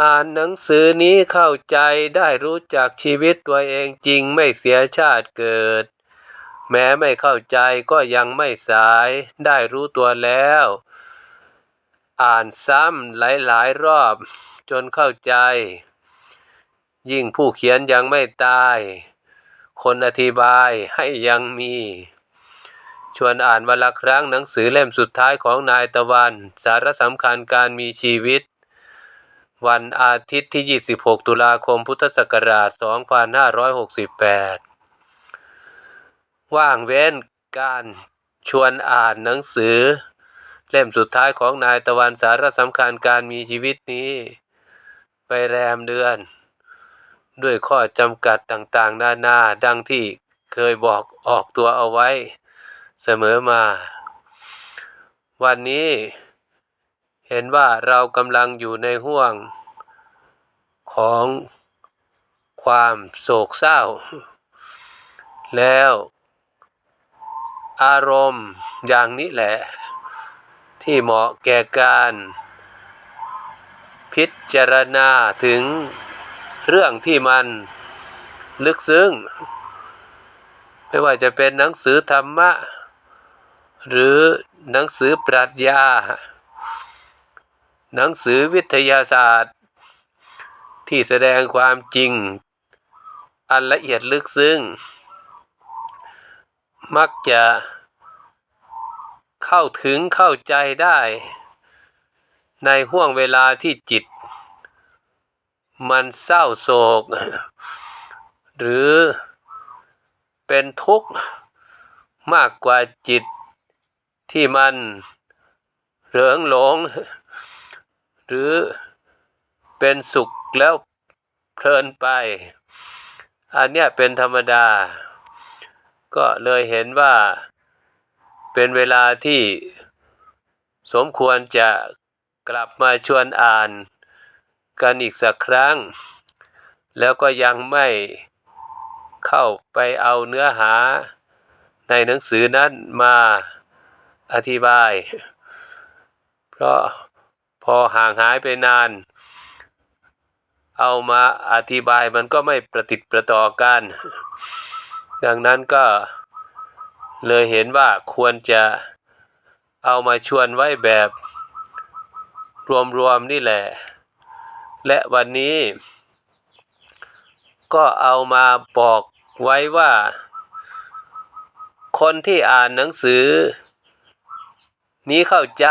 อ่านหนังสือนี้เข้าใจได้รู้จักชีวิตตัวเองจริงไม่เสียชาติเกิด แม้ไม่เข้าใจก็ยังไม่สายได้รู้ตัวแล้ว อ่านซ้ำหลายๆรอบจนเข้าใจ ยิ่งผู้เขียนยังไม่ตาย คนอธิบายให้ยังมี ชวนอ่านวันละครั้งหนังสือเล่มสุดท้ายของนายตะวัน สาระสำคัญการมีชีวิต วันอาทิตย์ที่ 26 ตุลาคม พุทธศักราช 2568 ว่างเว้นการชวนอ่านหนังสือ เล่มสุดท้ายของนายตะวันสาระสำคัญการมีชีวิตนี้ ไปแรมเดือน ด้วยข้อจำกัดต่างๆ นานาดังที่เคยบอกออกตัวเอาไว้เสมอมา วันนี้ เห็นว่าเรากำลังอยู่ในห่วงของความโศกเศร้า แล้ว อารมณ์อย่างนี้แหละ ที่เหมาะแก่การ พิจารณาถึงเรื่องที่มันลึกซึ้ง ไม่ว่าจะเป็นหนังสือธรรมะ หรือหนังสือปรัชญา หนังสือวิทยาศาสตร์ ที่แสดงความจริง อันละเอียดลึกซึ้ง มักจะเข้าถึงเข้าใจได้ ในห่วงเวลาที่จิต มันเศร้าโศก หรือเป็นทุกข์มากกว่าจิตที่มันเหริงหลง หรือเป็นสุขแล้วเพลินไป อันเนี้ยเป็นธรรมดา ก็เลยเห็นว่าเป็นเวลาที่สมควรจะกลับมาชวนอ่านกันอีกสักครั้ง แล้วก็ยังไม่เข้าไปเอาเนื้อหาในหนังสือนั้นมาอธิบาย เพราะ พอห่างหายไปนาน เอามาอธิบายมันก็ไม่ประติดประต่อกัน ดังนั้นก็เลยเห็นว่าควรจะเอามาชวนไว้แบบ รวมๆนี่แหละ และวันนี้ ก็เอามาบอกไว้ว่า คนที่อ่านหนังสือ นี้เข้าใจ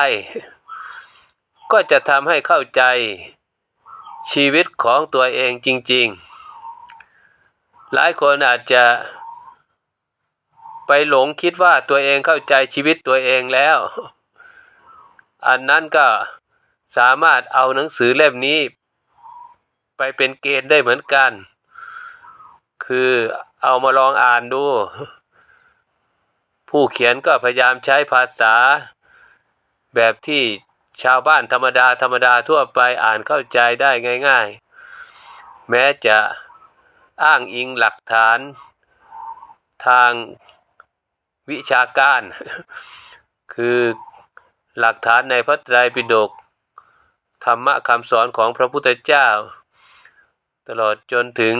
ก็จะทำให้เข้าใจชีวิตของตัวเองจริง ๆ หลายคนอาจจะไปหลงคิดว่าตัวเองเข้าใจชีวิตตัวเองแล้ว อันนั้นก็สามารถเอาหนังสือเล่มนี้ ไปเป็นเกณฑ์ได้เหมือนกัน คือเอามาลองอ่านดู ผู้เขียนก็พยายามใช้ภาษาแบบที่ ชาวบ้านธรรมดาธรรมดาทั่วไปอ่านเข้าใจได้ง่าย ๆ แม้จะอ้างอิงหลักฐานทางวิชาการ คือหลักฐานในพระไตรปิฎกธรรมะคำสอนของพระพุทธเจ้า ตลอดจนถึง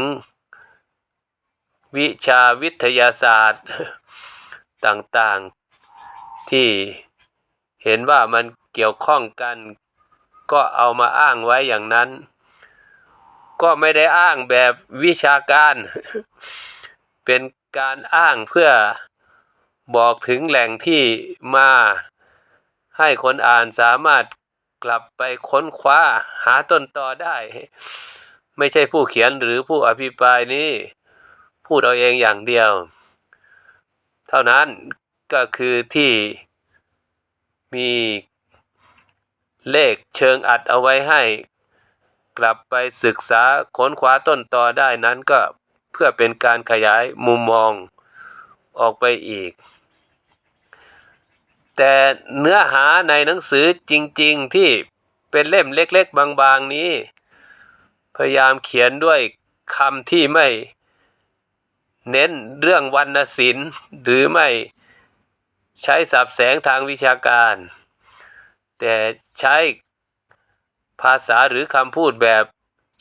วิชาวิทยาศาสตร์ต่างๆที่เห็นว่ามัน เกี่ยวข้องกัน ก็เอามาอ้างไว้อย่างนั้น ก็ไม่ได้อ้างแบบวิชาการ เป็นการอ้างเพื่อบอกถึงแหล่งที่มาให้คนอ่านสามารถกลับไปค้นคว้าหาต้นตอได้ ไม่ใช่ผู้เขียนหรือผู้อภิปรายนี้ พูดเอาเองอย่างเดียว เท่านั้นก็คือที่มี เลขเชิงอัดเอาไว้ให้ กลับไปศึกษาค้นคว้าต้นตอได้นั้นก็เพื่อเป็นการขยายมุมมองออกไปอีก แต่เนื้อหาในหนังสือจริงๆที่เป็นเล่มเล็กๆ บางๆนี้ พยายามเขียนด้วยคำที่ไม่เน้นเรื่องวรรณศิลป์หรือไม่ใช้สับแสงทางวิชาการ แต่ใช้ภาษาหรือคำพูดแบบ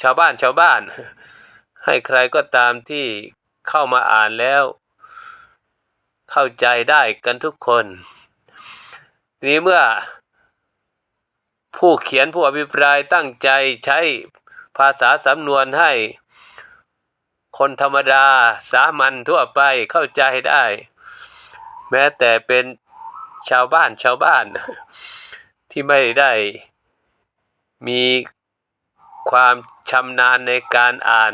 ชาวบ้านชาวบ้าน ให้ใครก็ตามที่เข้ามาอ่านแล้ว เข้าใจได้กันทุกคนนี้เมื่อ ผู้เขียนผู้อภิปรายตั้งใจใช้ภาษาสำนวนให้ คนธรรมดาสามัญทั่วไปเข้าใจได้ แม้แต่เป็นชาวบ้านชาวบ้าน ที่ไม่ได้มีความชำนาญในการอ่าน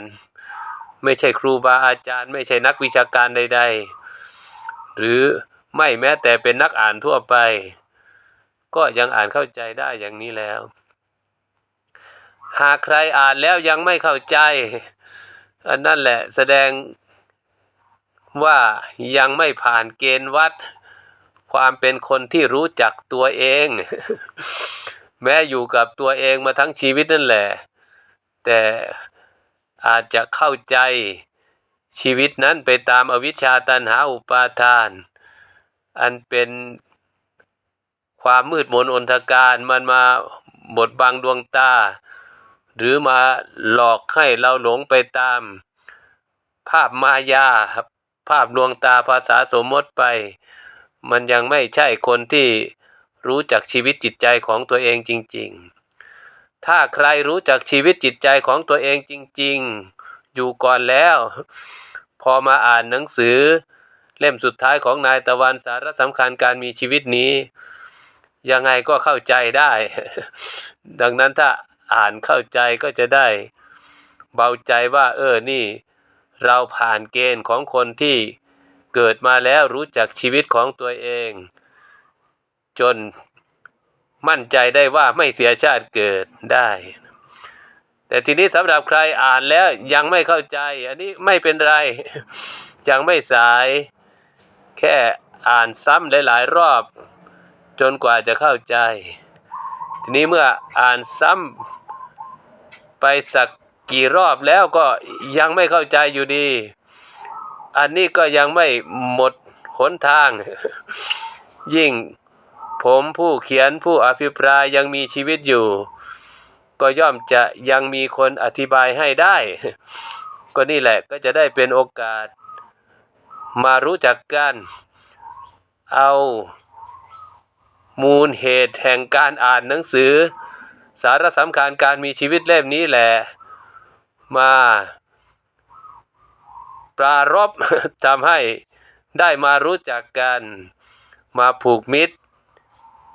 ไม่ใช่ครูบาอาจารย์ ไม่ใช่นักวิชาการใด ๆ หรือไม่แม้แต่เป็นนักอ่านทั่วไป ก็ยังอ่านเข้าใจได้อย่างนี้แล้ว หากใครอ่านแล้วยังไม่เข้าใจ อันนั่นแหละแสดงว่ายังไม่ผ่านเกณฑ์วัด ความเป็นคนที่รู้จักตัวเอง แม้อยู่กับตัวเองมาทั้งชีวิตนั่นแหละ แต่อาจจะเข้าใจชีวิตนั้นไปตามอวิชชาตันหาอุปาทาน อันเป็นความมืดมนอนทการมันมาบดบังดวงตา หรือมาหลอกให้เราหลงไปตาม ภาพมายาภาพลวงตาภาษาสมมติไป มันยังไม่ใช่คนที่รู้จักชีวิตจิตใจของตัวเองจริง ๆ ถ้าใครรู้จักชีวิตจิตใจของตัวเองจริง ๆ อยู่ก่อนแล้ว พอมาอ่านหนังสือ เล่มสุดท้ายของนายตะวันสาระสำคัญการมีชีวิตนี้ ยังไงก็เข้าใจได้ ดังนั้นถ้าอ่านเข้าใจก็จะได้ เบาใจว่า เออนี่ เราผ่านเกณฑ์ของคนที่ เกิดมาแล้วรู้จักชีวิตของตัวเอง จนมั่นใจได้ว่าไม่เสียชาติเกิดได้ แต่ทีนี้สำหรับใครอ่านแล้วยังไม่เข้าใจ อันนี้ไม่เป็นไร ยังไม่สาย แค่อ่านซ้ำหลาย ๆ รอบ จนกว่าจะเข้าใจ ทีนี้เมื่ออ่านซ้ำไปสักกี่รอบแล้วก็ยังไม่เข้าใจอยู่ดี อันนี้ก็ยังไม่หมดหนทาง ยิ่งผมผู้เขียนผู้อภิปรายยังมีชีวิตอยู่ ก็ย่อมจะยังมีคนอธิบายให้ได้ ก็นี่แหละก็จะได้เป็นโอกาส มารู้จักกัน เอามูลเหตุแห่งการอ่านหนังสือ สาระสำคัญการมีชีวิตเล่มนี้แหละ มา ปรารบทำให้ได้มารู้จักกัน มาผูกมิตร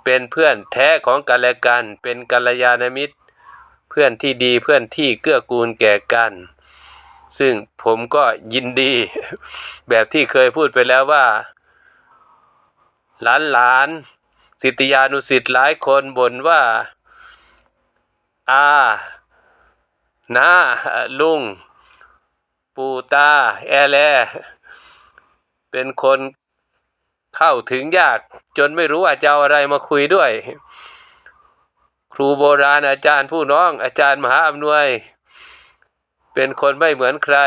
เป็นเพื่อนแท้ของกันและกัน เป็นกัลยาณมิตร เพื่อนที่ดีเพื่อนที่เกื้อกูลแก่กัน ซึ่งผมก็ยินดี แบบที่เคยพูดไปแล้วว่า หลานหลานๆสิทธิยานุสิทธิ์หลายคนบ่นว่าอาน้าลุง ปูตา แอแล เป็นคนเข้าถึงยาก จนไม่รู้ว่าจะเอาอะไรมาคุยด้วย ครูโบราณอาจารย์ผู้น้อง อาจารย์มหาอำนวย เป็นคนไม่เหมือนใคร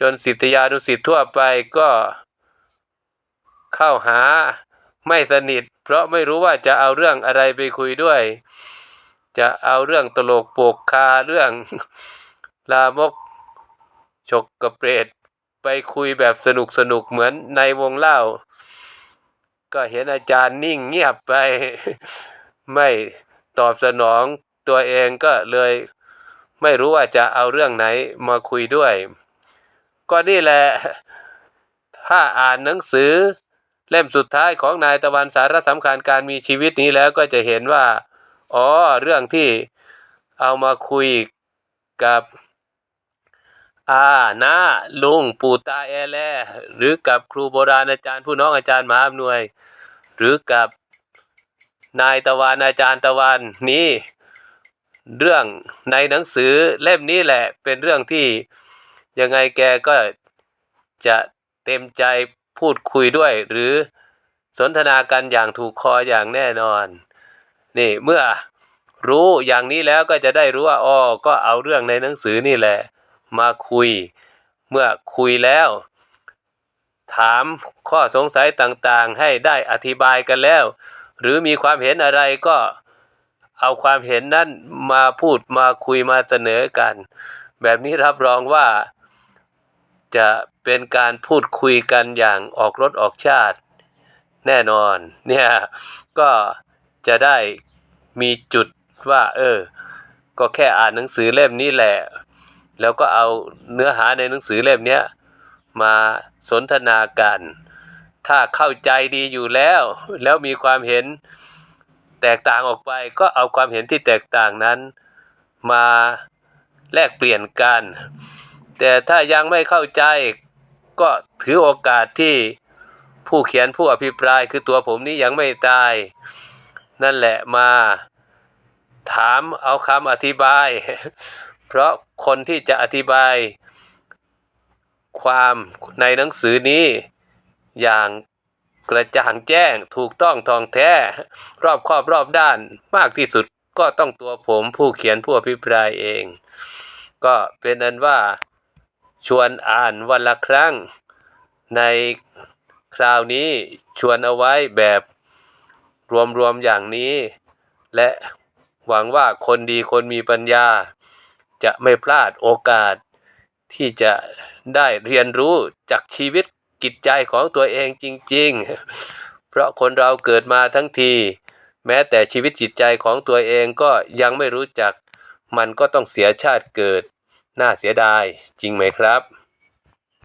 จนสิทธิยานุสิทธ์ทั่วไปก็เข้าหาไม่สนิท เพราะไม่รู้ว่าจะเอาเรื่องอะไรไปคุยด้วย จะเอาเรื่องตลกโปกคาเรื่องลามก ฉกกระเปรตไปคุยแบบสนุกสนุกเหมือนในวงเล่า ก็เห็นอาจารย์นิ่งเงียบไป ไม่ตอบสนองตัวเองก็เลยไม่รู้ว่าจะเอาเรื่องไหนมาคุยด้วย ก็นี่แหละ ถ้าอ่านหนังสือ เล่มสุดท้ายของนายตะวันสาระสำคัญการมีชีวิตนี้แล้วก็จะเห็นว่า อ๋อ เรื่องที่เอามาคุยกับ อานาลุงปู่ตาแอแลหรือกับครูโบราณอาจารย์ผู้น้องอาจารย์มหาอำนวย หรือกับนายตะวันอาจารย์ตะวันนี้ เรื่องในหนังสือเล่มนี้แหละ เป็นเรื่องที่ยังไงแกก็จะเต็มใจพูดคุยด้วย หรือสนทนากันอย่างถูกคออย่างแน่นอน นี่เมื่อรู้อย่างนี้แล้วก็จะได้รู้ว่าอ๋อก็เอาเรื่องในหนังสือนี่แหละ มาคุย เมื่อคุยแล้ว ถามข้อสงสัยต่างๆ ให้ได้อธิบายกันแล้ว หรือมีความเห็นอะไรก็เอาความเห็นนั้นมาพูดมาคุยมาเสนอกัน แบบนี้รับรองว่าจะเป็นการพูดคุยกันอย่างออกรถออกชาติ แน่นอนเนี่ยก็จะได้มีจุดว่า เออ ก็แค่อ่านหนังสือเล่มนี้แหละ แล้วก็เอาเนื้อหาในหนังสือเล่มเนี้ยมาสนทนากัน ถ้าเข้าใจดีอยู่แล้ว แล้วมีความเห็นแตกต่างออกไปก็เอาความเห็นที่แตกต่างนั้น มาแลกเปลี่ยนกัน แต่ถ้ายังไม่เข้าใจก็ถือโอกาสที่ผู้เขียนผู้อภิปรายคือตัวผมนี้ยังไม่ตาย นั่นแหละมา ถามเอาคำอธิบาย เพราะคนที่จะอธิบาย ความในหนังสือนี้ อย่างกระจ่างแจ้งถูกต้องทองแท้ รอบครอบรอบด้านมากที่สุดก็ต้องตัวผมผู้เขียนผู้อภิปรายเอง ก็เป็นอันว่าชวนอ่านวันละครั้ง ในคราวนี้ชวนเอาไว้แบบรวมๆอย่างนี้ และหวังว่าคนดีคนมีปัญญา จะไม่พลาดโอกาสที่จะได้เรียนรู้จากชีวิตจิตใจของตัวเองจริง ๆ เพราะคนเราเกิดมาทั้งที แม้แต่ชีวิตจิตใจของตัวเองก็ยังไม่รู้จัก มันก็ต้องเสียชาติเกิด น่าเสียดายจริงไหมครับ